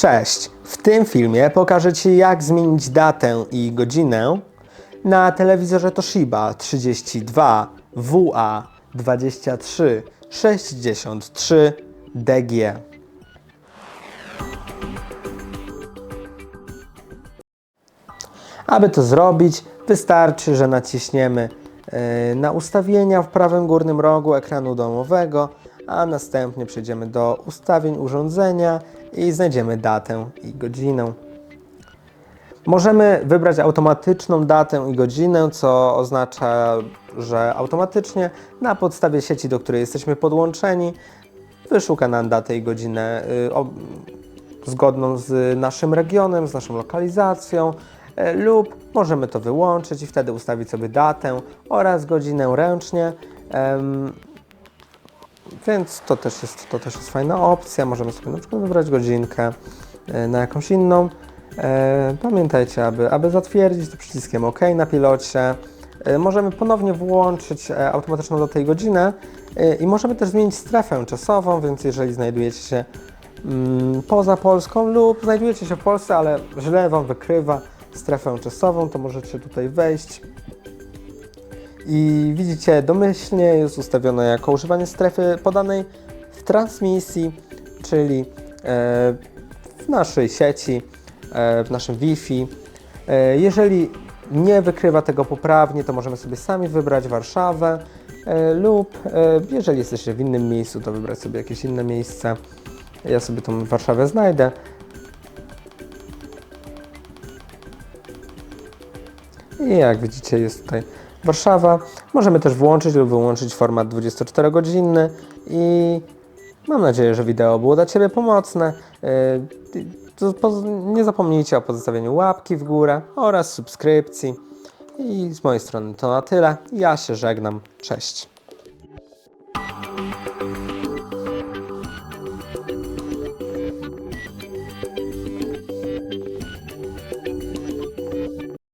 Cześć! W tym filmie pokażę Ci jak zmienić datę i godzinę na telewizorze Toshiba 32 WA 23 63 DG. Aby to zrobić, wystarczy, że naciśniemy e, na ustawienia w prawym górnym rogu ekranu domowego, a następnie przejdziemy do ustawień urządzenia i znajdziemy datę i godzinę. Możemy wybrać automatyczną datę i godzinę, co oznacza, że automatycznie na podstawie sieci, do której jesteśmy podłączeni, wyszuka nam datę i godzinę y, zgodną z naszym regionem, z naszą lokalizacją, e, lub możemy to wyłączyć i wtedy ustawić sobie datę oraz godzinę ręcznie. Więc to też, jest, to też jest fajna opcja. Możemy sobie na przykład wybrać godzinkę e, na jakąś inną. E, Pamiętajcie, aby, aby zatwierdzić to przyciskiem OK na pilocie. E, Możemy ponownie włączyć automatyczną do tej godziny e, i możemy też zmienić strefę czasową, więc jeżeli znajdujecie się mm, poza Polską lub znajdujecie się w Polsce, ale źle Wam wykrywa strefę czasową, to możecie tutaj wejść i widzicie, domyślnie jest ustawione jako używanie strefy podanej w transmisji, czyli e, w naszej sieci, e, w naszym Wi-Fi. E, Jeżeli nie wykrywa tego poprawnie, to możemy sobie sami wybrać Warszawę lub jeżeli jesteście w innym miejscu, to wybrać sobie jakieś inne miejsce. Ja sobie tą Warszawę znajdę. I jak widzicie jest tutaj Warszawa. Możemy też włączyć lub wyłączyć format 24-godzinny i mam nadzieję, że wideo było dla Ciebie pomocne. Poz- Nie zapomnijcie o pozostawieniu łapki w górę oraz subskrypcji. I z mojej strony to na tyle. Ja się żegnam. Cześć.